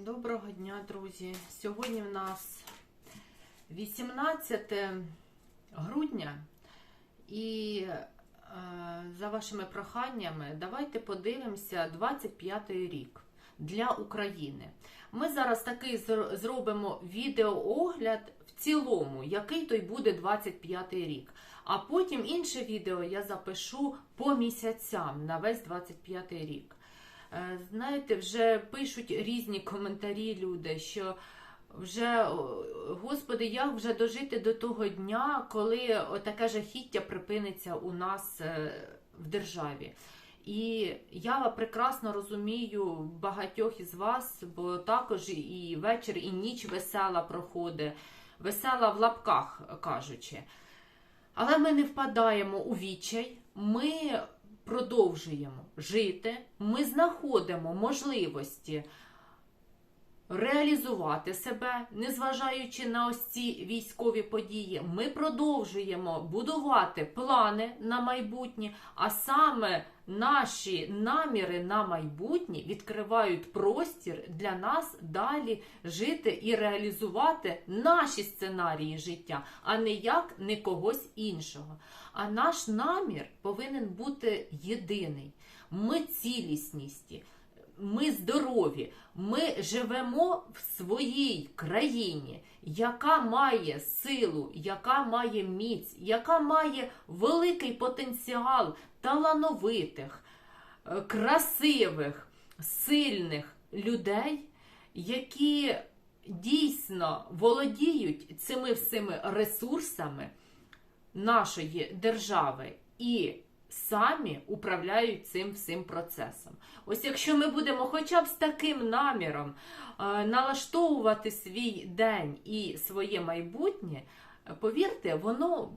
Доброго дня, друзі. Сьогодні в нас 18 грудня, і е, за вашими проханнями, давайте подивимося 25 рік для України. Ми зараз такий зр- зробимо відеоогляд в цілому, який той буде 25 рік. А потім інше відео я запишу по місяцям на весь 25 рік. Е, Знаєте, вже пишуть різні коментарі люди, що вже, господи, як вже дожити до того дня, коли таке жахіття припиниться у нас е, в державі. І я прекрасно розумію багатьох із вас, бо також і вечір, і ніч весела проходить, весела в лапках кажучи. Але ми не впадаємо у відчай, ми продовжуємо жити, ми знаходимо можливості реалізувати себе, незважаючи на ось ці військові події. Ми продовжуємо будувати плани на майбутнє, а саме наші наміри на майбутнє відкривають простір для нас далі жити і реалізувати наші сценарії життя, а не як не когось іншого. А наш намір повинен бути єдиний. Ми цілісність, ми здорові, ми живемо в своїй країні, яка має силу, яка має міць, яка має великий потенціал талановитих, е, красивих, сильних людей, які дійсно володіють цими всіми ресурсами нашої держави. І самі управляють цим всім процесом. Ось якщо ми будемо хоча б з таким наміром е, налаштовувати свій день і своє майбутнє, повірте, воно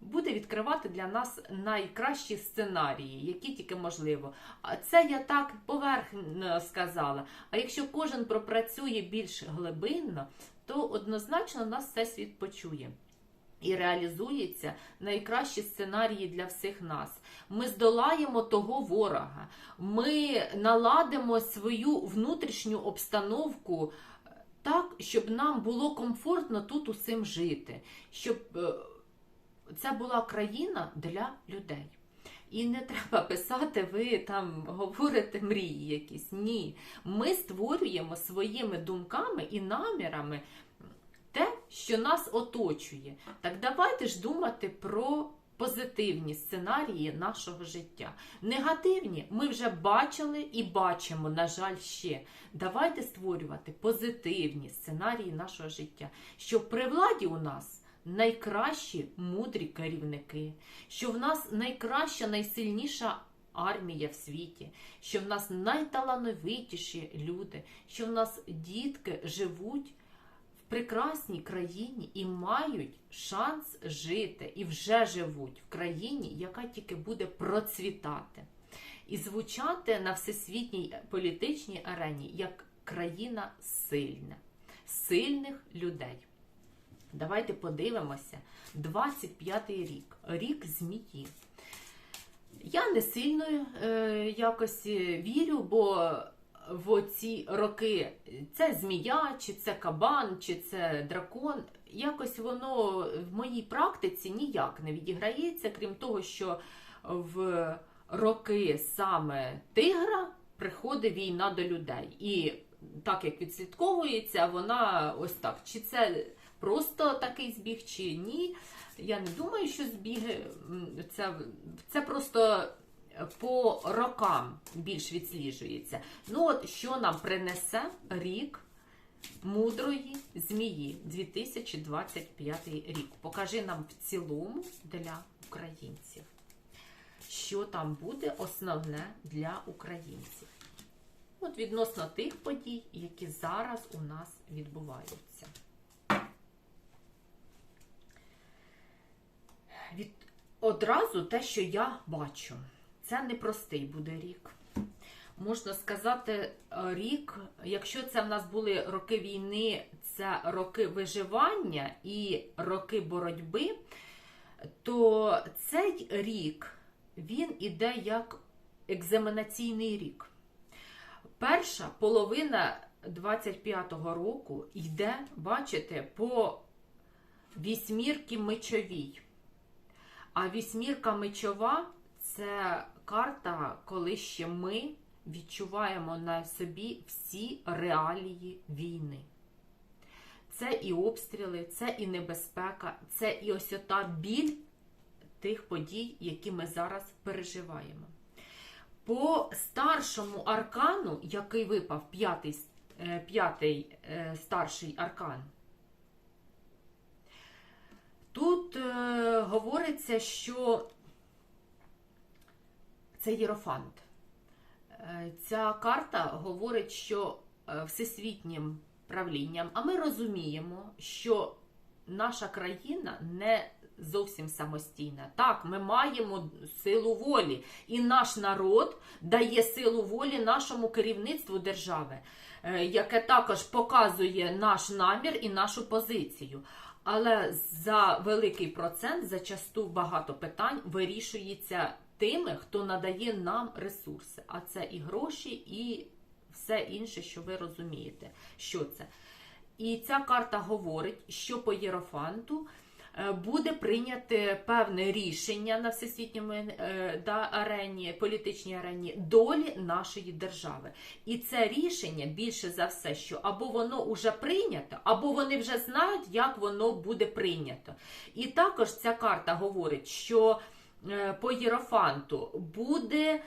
буде відкривати для нас найкращі сценарії, які тільки можливо. А це я так поверхно сказала. А якщо кожен пропрацює більш глибинно, то однозначно нас всесвіт почує. І реалізується найкращі сценарії для всіх нас. Ми здолаємо того ворога, ми наладимо свою внутрішню обстановку е, так, щоб нам було комфортно тут усім жити, щоб е, це була країна для людей. І не треба писати, ви там говорите мрії якісь. Ні. Ми створюємо своїми думками і намірами те, що нас оточує. Так давайте ж думати про позитивні сценарії нашого життя. Негативні ми вже бачили і бачимо, на жаль, ще. Давайте створювати позитивні сценарії нашого життя, щоб при владі у нас найкращі мудрі керівники, що в нас найкраща, найсильніша армія в світі, що в нас найталановитіші люди, що в нас дітки живуть прекрасній країні і мають шанс жити, і вже живуть в країні, яка тільки буде процвітати. І звучати на всесвітній політичній арені як країна сильна, сильних людей. Давайте подивимося. 25-й рік, рік змії. Я не сильно е, якось вірю, бо в ці роки це змія, чи це кабан, чи це дракон. Якось воно в моїй практиці ніяк не відіграється, крім того, що в роки саме тигра приходить війна до людей. І так як відслідковується, вона ось так. Чи це просто такий збіг, чи ні? Я не думаю, що збіги це, це просто по рокам більш відсліджується. Ну, от що нам принесе рік мудрої змії 2025 рік. Покажи нам в цілому для українців. Що там буде основне для українців? От відносно тих подій, які зараз у нас відбуваються. Від... Одразу те, що я бачу, це непростий буде рік. Можна сказати, е, рік, якщо це в нас були роки війни, це роки виживання і роки боротьби, то цей рік він іде як екзаменаційний рік. Перша половина 25-го року йде, бачите, по вісьмірки мечовій. А вісьмірка мечова це карта, коли ще ми відчуваємо на собі всі реалії війни. Це і обстріли, це і небезпека, це і ось ота біль тих подій, які ми зараз переживаємо. По старшому аркану, який випав п'ятий, е, п'ятий е, старший аркан, тут е, говориться, що це єрофант. Е, Ця карта говорить, що е, всесвітнім правлінням, а ми розуміємо, що наша країна не зовсім самостійна. Так, ми маємо силу волі, і наш народ дає силу волі нашому керівництву держави, е, яке також показує наш намір і нашу позицію. Але за великий процент, зачасту багато питань вирішується тими, хто надає нам ресурси. А це і гроші, і все інше, що ви розумієте, що це. І ця карта говорить, що по Єрофанту е, буде прийняте певне рішення на всесвітньому е, да, арені, політичній арені долі нашої держави. І це рішення більше за все, що або воно вже прийнято, або вони вже знають, як воно буде прийнято. І також ця карта говорить, що по Єрофанту буде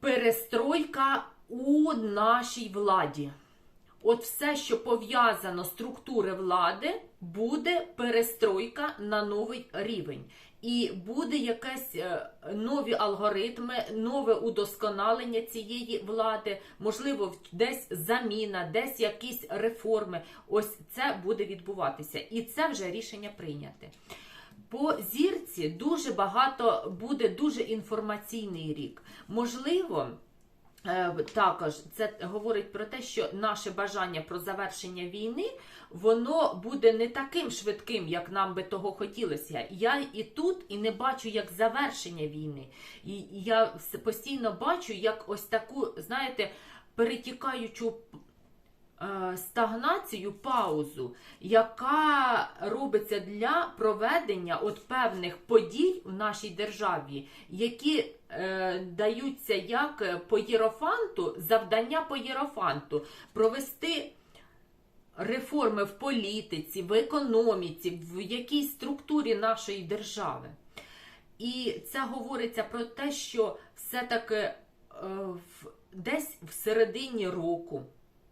перестройка у нашій владі. От все, що пов'язано структури влади, буде перестройка на новий рівень. І буде якесь е, нові алгоритми, нове удосконалення цієї влади, можливо, десь заміна, десь якісь реформи. Ось це буде відбуватися. І це вже рішення прийняте. По зірці дуже багато буде дуже інформаційний рік. Можливо, Е, Також це говорить про те, що наше бажання про завершення війни воно буде не таким швидким, як нам би того хотілося. Я і тут і не бачу як завершення війни. І я постійно бачу як ось таку, знаєте, перетікаючу стагнацію, паузу, яка робиться для проведення от певних подій в нашій державі, які е, даються як е, по єрофанту, завдання по єрофанту провести. Реформи в політиці, в економіці, в якійсь структурі нашої держави. І це говориться про те, що все-таки е, десь в середині року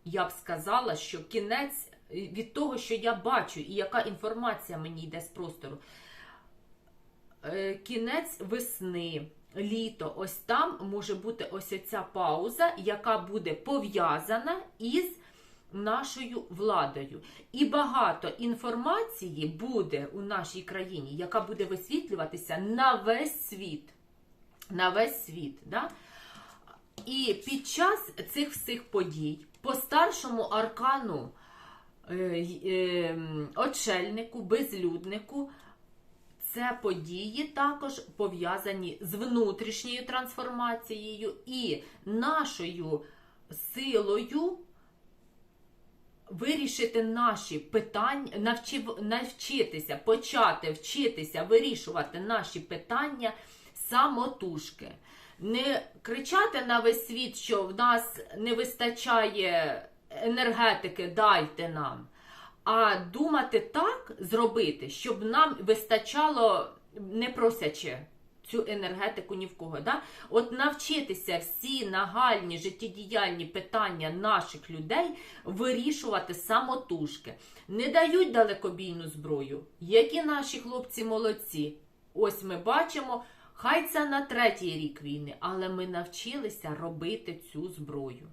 я б сказала, що кінець е, від того, що я бачу, і яка інформація мені йде з простору. Е, Кінець весни, літо, ось там може бути ось ця пауза, яка буде пов'язана із нашою владою. І багато інформації буде у нашій країні, яка буде висвітлюватися на весь світ. На весь світ. Да? І під час цих всіх подій по старшому аркану е, е, очельнику, безлюднику, це події також пов'язані з внутрішньою трансформацією і нашою силою вирішити наші питання, навчив, навчитися, почати вчитися вирішувати наші питання самотужки. Не кричати на весь світ, що в нас не вистачає енергетики, дайте нам. А думати так зробити, щоб нам вистачало не просячи цю енергетику ні в кого. Да? От навчитися всі нагальні життєдіяльні питання наших людей вирішувати самотужки. Не дають далекобійну зброю. Які наші хлопці молодці. Ось ми бачимо, хай це на третій рік війни, але ми навчилися робити цю зброю.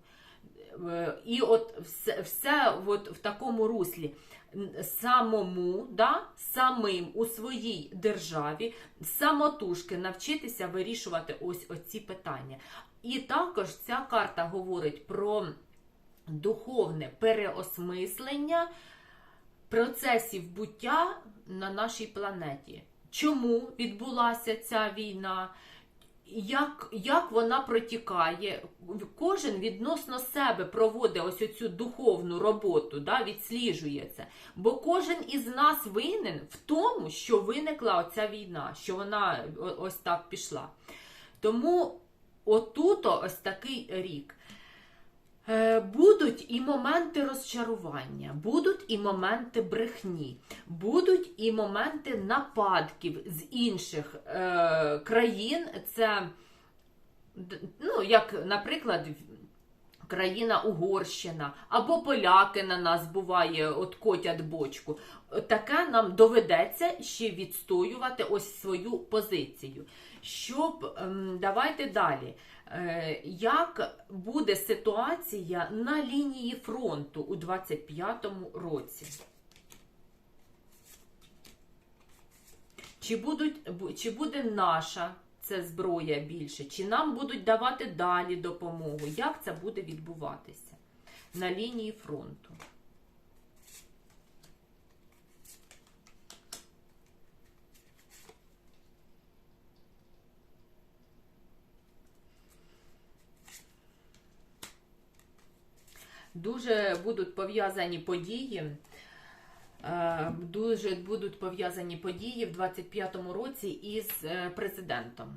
Е, І от все, все от в такому руслі самому, да, самим у своїй державі, самотужки навчитися вирішувати ось оці питання. І також ця карта говорить про духовне переосмислення процесів буття на нашій планеті. Чому відбулася ця війна? як, як вона протікає, кожен відносно себе проводить ось оцю духовну роботу, да, відсліджує це. Бо кожен із нас винен в тому, що виникла оця війна, що вона ось так пішла. Тому отуто ось такий рік. Е, Будуть і моменти розчарування, будуть і моменти брехні, будуть і моменти нападків з інших е, країн. Це, ну, як, наприклад, країна Угорщина або поляки на нас буває, от котять бочку. Таке нам доведеться ще відстоювати ось свою позицію. Щоб ем, давайте далі. Е, Як буде ситуація на лінії фронту у 25-му році? Чи, будуть, чи буде наша це зброя більше? Чи нам будуть давати далі допомогу? Як це буде відбуватися на лінії фронту? Дуже будуть пов'язані події. е, Дуже будуть пов'язані події в 25-му році із е, президентом.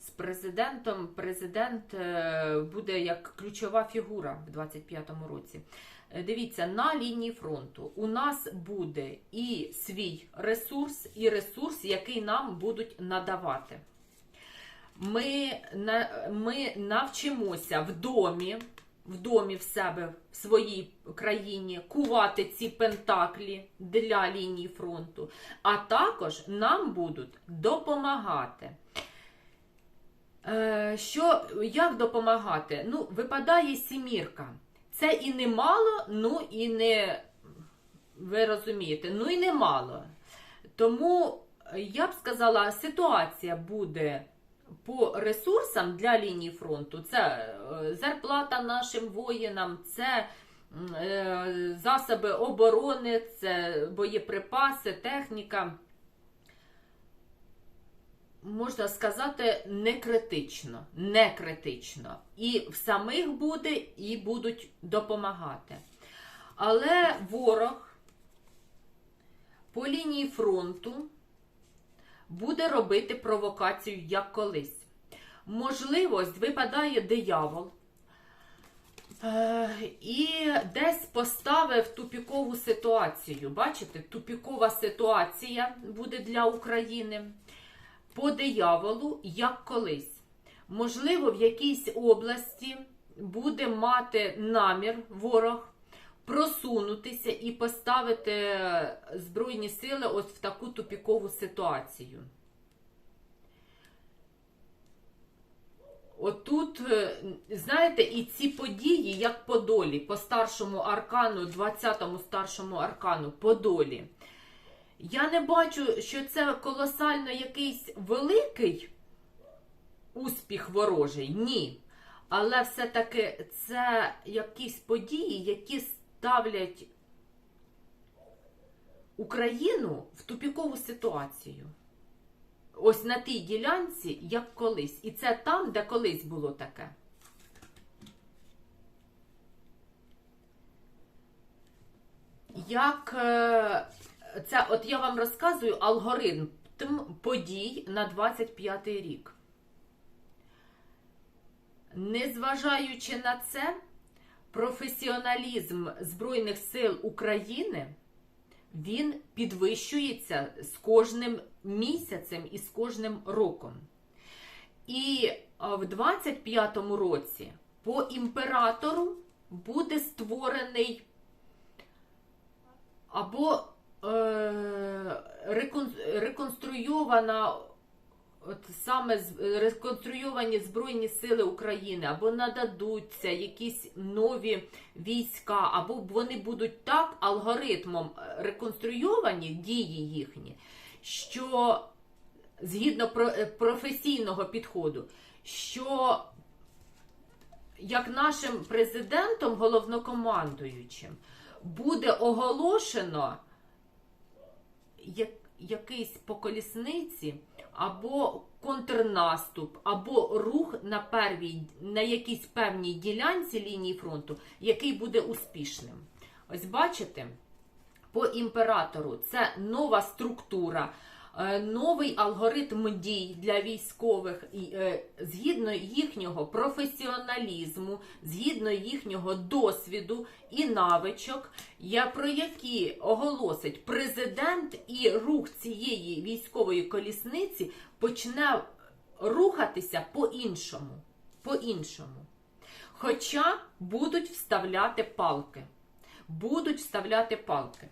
З президентом президент е, буде як ключова фігура в 25-му році. Дивіться, на лінії фронту у нас буде і свій ресурс, і ресурс, який нам будуть надавати. Ми, ми навчимося в домі, в домі в себе, в своїй країні, кувати ці пентаклі для лінії фронту, а також нам будуть допомагати. Е, Що, як допомагати? Ну, випадає сімірка. Це і не мало, ну і не, ви розумієте, ну і не мало. Тому я б сказала, ситуація буде по ресурсам для лінії фронту. Це е, зарплата нашим воїнам, це е, засоби оборони, це боєприпаси, техніка. Можна сказати, не критично. Не критично. І в самих буде, і будуть допомагати. Але ворог по лінії фронту буде робити провокацію як колись. Можливо, випадає диявол. Е, І десь поставив тупікову ситуацію. Бачите, тупікова ситуація буде для України по дияволу, як колись. Можливо, в якійсь області буде мати намір ворог просунутися і поставити Збройні сили ось в таку тупікову ситуацію. Отут, е, знаєте, і ці події, як по долі, по старшому аркану, 20-му старшому аркану, по долі. Я не бачу, що це колосально якийсь великий успіх ворожий. Ні. Але все-таки це якісь події, які ставлять Україну в тупікову ситуацію. Ось на тій ділянці, як колись. І це там, де колись було таке. Як е, це, от я вам розказую алгоритм подій на 25 рік. Незважаючи на це, професіоналізм Збройних сил України він підвищується з кожним місяцем і з кожним роком. І в 25-му році по імператору буде створений або е, реконструйована от саме з- реконструйовані Збройні Сили України, або нададуться якісь нові війська, або вони будуть так алгоритмом е, реконструйовані дії їхні, що згідно е, професійного підходу, що як нашим президентом, головнокомандуючим, буде оголошено як- якийсь по колісниці, або контрнаступ, або рух на первій, на якійсь певній ділянці лінії фронту, який буде успішним. Ось бачите, по імператору це нова структура, новий алгоритм дій для військових, е, згідно їхнього професіоналізму, згідно їхнього досвіду і навичок, про які оголосить президент, і рух цієї військової колісниці почне рухатися по-іншому. По-іншому. Хоча будуть вставляти палки. Будуть вставляти палки.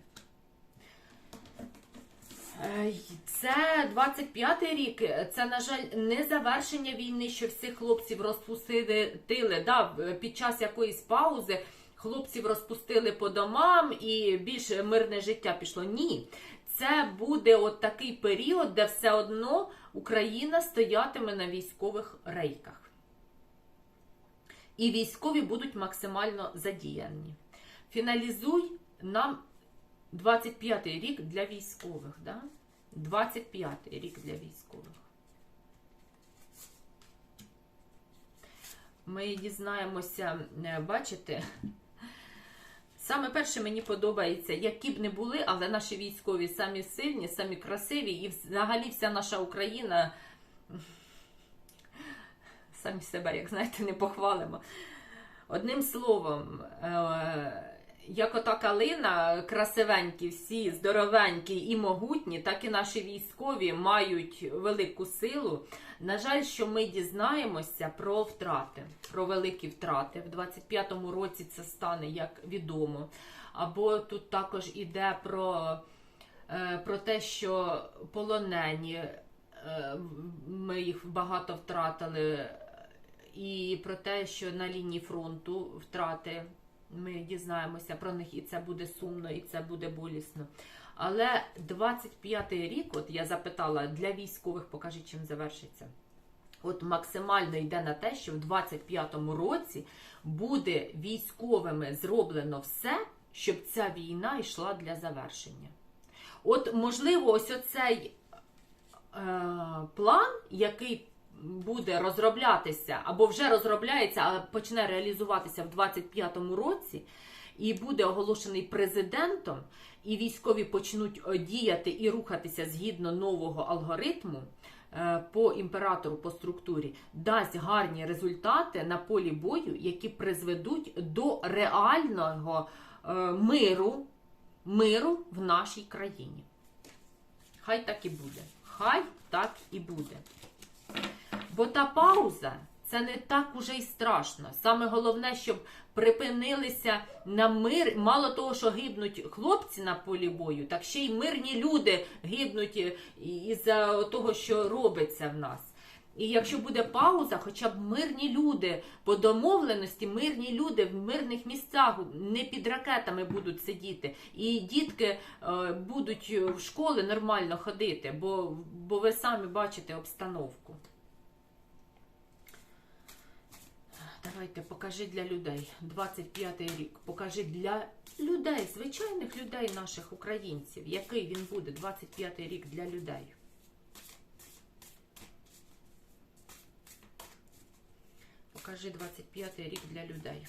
Е, Це 25-й рік. Це, на жаль, не завершення війни, що всіх хлопців розпустили. Да, під час якоїсь паузи хлопців розпустили по домам і більш мирне життя пішло. Ні. Це буде от такий період, де все одно Україна стоятиме на військових рейках. І військові будуть максимально задіяні. Фіналізуй нам 25-й рік для військових. Да? 25-й рік для військових. Ми дізнаємося, е, бачите, саме перше мені подобається, які б не були, але наші військові самі сильні, самі красиві, і взагалі вся наша Україна самі себе, як знаєте, не похвалимо. Одним словом, е, як ота калина, красивенькі, всі здоровенькі і могутні, так і наші військові мають велику силу. На жаль, що ми дізнаємося про втрати, про великі втрати. В 25-му році це стане як відомо. Або тут також іде про, е, про те, що полонені, е, ми їх багато втратили, і про те, що на лінії фронту втрати. Ми дізнаємося про них, і це буде сумно, і це буде болісно. Але 25-й рік, от я запитала для військових, покажіть, чим завершиться. От максимально йде на те, що в 25-му році буде військовими зроблено все, щоб ця війна йшла для завершення. От, можливо, ось оцей е, план, який буде розроблятися, або вже розробляється, але почне реалізуватися в 25-му році, і буде оголошений президентом, і військові почнуть е, діяти і рухатися згідно нового алгоритму е, по імператору, по структурі, дасть гарні результати на полі бою, які призведуть до реального е, миру, миру в нашій країні. Хай так і буде. Хай так і буде. Бо та пауза це не так уже й страшно. Саме головне, щоб припинилися на мир. Мало того, що гибнуть хлопці на полі бою, так ще й мирні люди гибнуть із-за того, що робиться в нас. І якщо буде пауза, хоча б мирні люди по домовленості, мирні люди в мирних місцях не під ракетами будуть сидіти, і дітки е, будуть в школи нормально ходити, бо, бо ви самі бачите обстановку. Давайте покажи для людей 25-й рік. Покажи для людей, звичайних людей наших українців, який він буде 25-й рік для людей. Покажи 25-й рік для людей.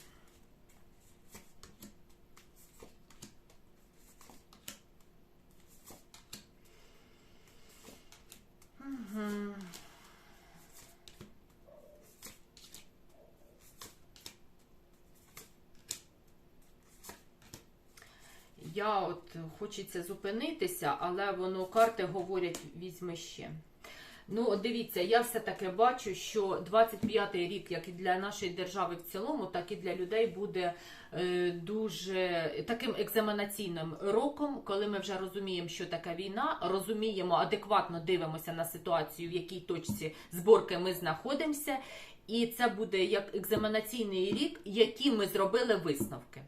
Я от хочеться зупинитися, але воно карти говорять, візьми ще. Ну, дивіться, я все-таки бачу, що 25-й рік, як і для нашої держави в цілому, так і для людей буде е, дуже таким екзаменаційним роком, коли ми вже розуміємо, що така війна, розуміємо, адекватно дивимося на ситуацію, в якій точці зборки ми знаходимося. І це буде як екзаменаційний рік, які ми зробили висновки.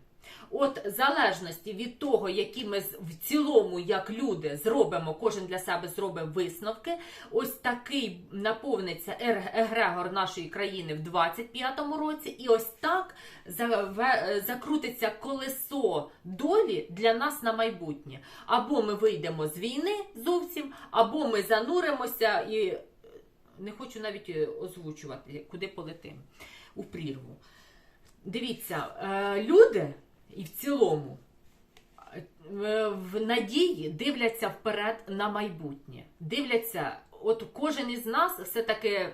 От залежності від того, які ми в цілому, як люди, зробимо, кожен для себе зробить висновки. Ось такий наповниться егрегор нашої країни в 25-му році, і ось так закрутиться колесо долі для нас на майбутнє. Або ми вийдемо з війни зовсім, або ми зануримося і не хочу навіть е, озвучувати, куди полетим у прірву. Дивіться, е, люди і в цілому е, в надії дивляться вперед на майбутнє. Дивляться, от кожен із нас все-таки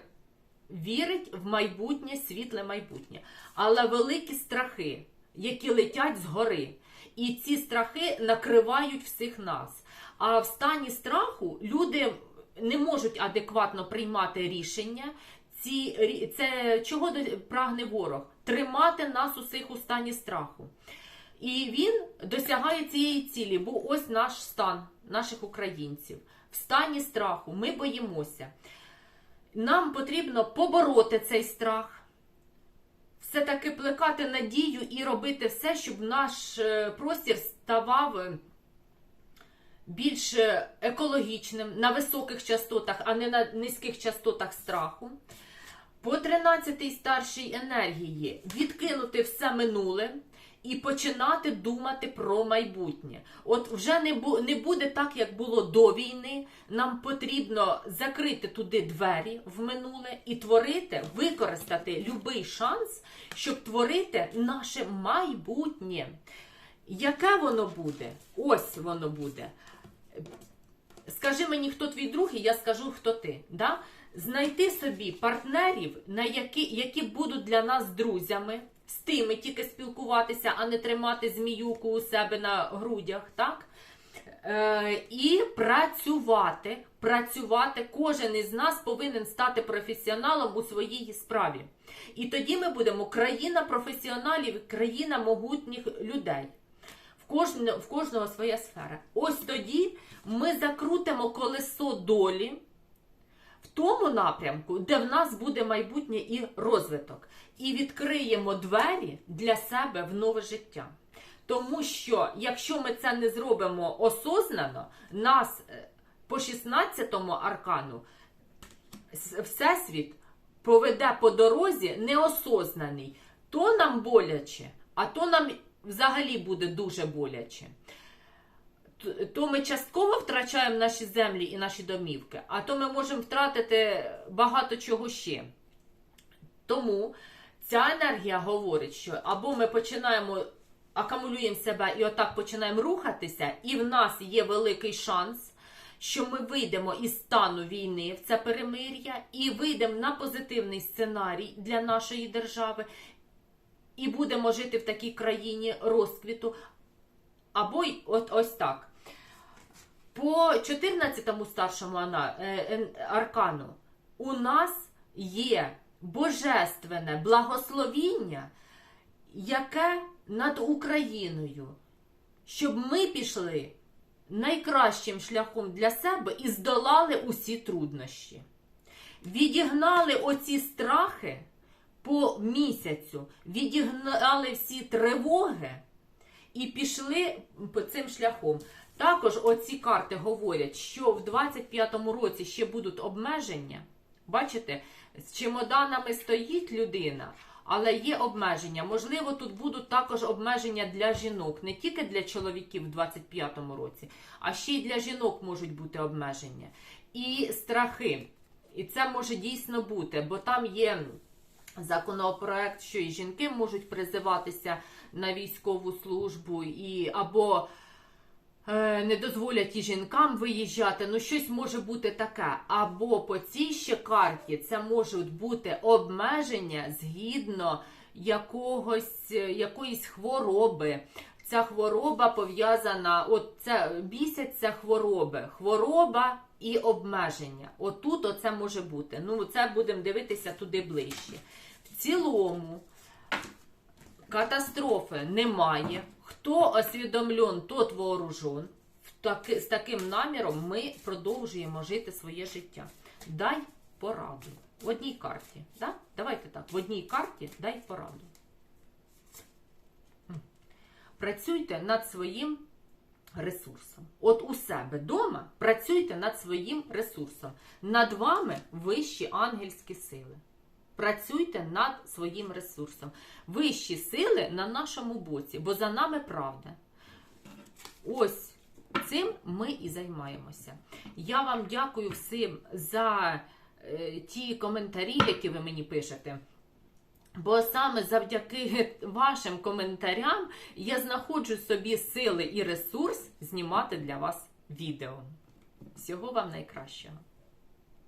вірить в майбутнє, світле майбутнє. Але великі страхи, які летять згори. І ці страхи накривають всіх нас. А в стані страху люди не можуть адекватно приймати рішення. Ці, це чого прагне ворог? Тримати нас усіх у стані страху. І він досягає цієї цілі, бо ось наш стан наших українців. В стані страху ми боїмося. Нам потрібно побороти цей страх, все-таки плекати надію і робити все, щоб наш е, простір ставав е, більш е, екологічним на високих частотах, а не на низьких частотах страху. По 13-й старшій енергії відкинути все минуле і починати думати про майбутнє. От вже не, бу, не буде так, як було до війни. Нам потрібно закрити туди двері в минуле і творити, використати будь-який шанс, щоб творити наше майбутнє. Яке воно буде? Ось воно буде. Скажи мені, хто твій друг, і я скажу, хто ти. Да? Знайти собі партнерів, на які, які будуть для нас друзями, з тими тільки спілкуватися, а не тримати зміюку у себе на грудях. так? Е, і працювати. Працювати. Кожен із нас повинен стати професіоналом у своїй справі. І тоді ми будемо країна професіоналів, країна могутніх людей. В кожного, своя сфера. Ось тоді ми закрутимо колесо долі в тому напрямку, де в нас буде майбутнє і розвиток, і відкриємо двері для себе в нове життя. Тому що, якщо ми це не зробимо осознано, нас е, по 16-му аркану Всесвіт поведе по дорозі неосознаний. То нам боляче, а то нам взагалі буде дуже боляче. То ми частково втрачаємо наші землі і наші домівки, а то ми можемо втратити багато чого ще. Тому ця енергія говорить, що або ми починаємо акумулюємо себе і отак починаємо рухатися, і в нас є великий шанс, що ми вийдемо із стану війни в це перемир'я, і вийдемо на позитивний сценарій для нашої держави, і будемо жити в такій країні розквіту. Або от ось так. По 14-му старшому е, аркану у нас є божественне благословіння, яке над Україною, щоб ми пішли найкращим шляхом для себе і здолали усі труднощі. Відігнали оці страхи по місяцю, відігнали всі тривоги і пішли по цим шляхом. Також оці карти говорять, що в 25-му році ще будуть обмеження. Бачите, з чемоданами стоїть людина, але є обмеження. Можливо, тут будуть також обмеження для жінок, не тільки для чоловіків в 25-му році, а ще й для жінок можуть бути обмеження. І страхи. І це може дійсно бути, бо там є законопроект, що і жінки можуть призиватися на військову службу, і або не дозволять і жінкам виїжджати. Ну, щось може бути таке. Або по цій ще карті це можуть бути обмеження згідно якогось, е, якоїсь хвороби. Ця хвороба пов'язана, от це бісять це хвороби. Хвороба і обмеження. Отут оце може бути. Ну, це будемо дивитися туди ближче. В цілому катастрофи немає. Хто освідомлен, тот вооружен. З таким наміром ми продовжуємо жити своє життя. Дай пораду. В одній карті. Да? Давайте так. В одній карті дай пораду. Працюйте над своїм ресурсом. От у себе вдома працюйте над своїм ресурсом. Над вами вищі ангельські сили. Працюйте над своїм ресурсом. Вищі сили на нашому боці, бо за нами правда. Ось цим ми і займаємося. Я вам дякую всім за е, ті коментарі, які ви мені пишете. Бо саме завдяки вашим коментарям я знаходжу собі сили і ресурс знімати для вас відео. Всього вам найкращого!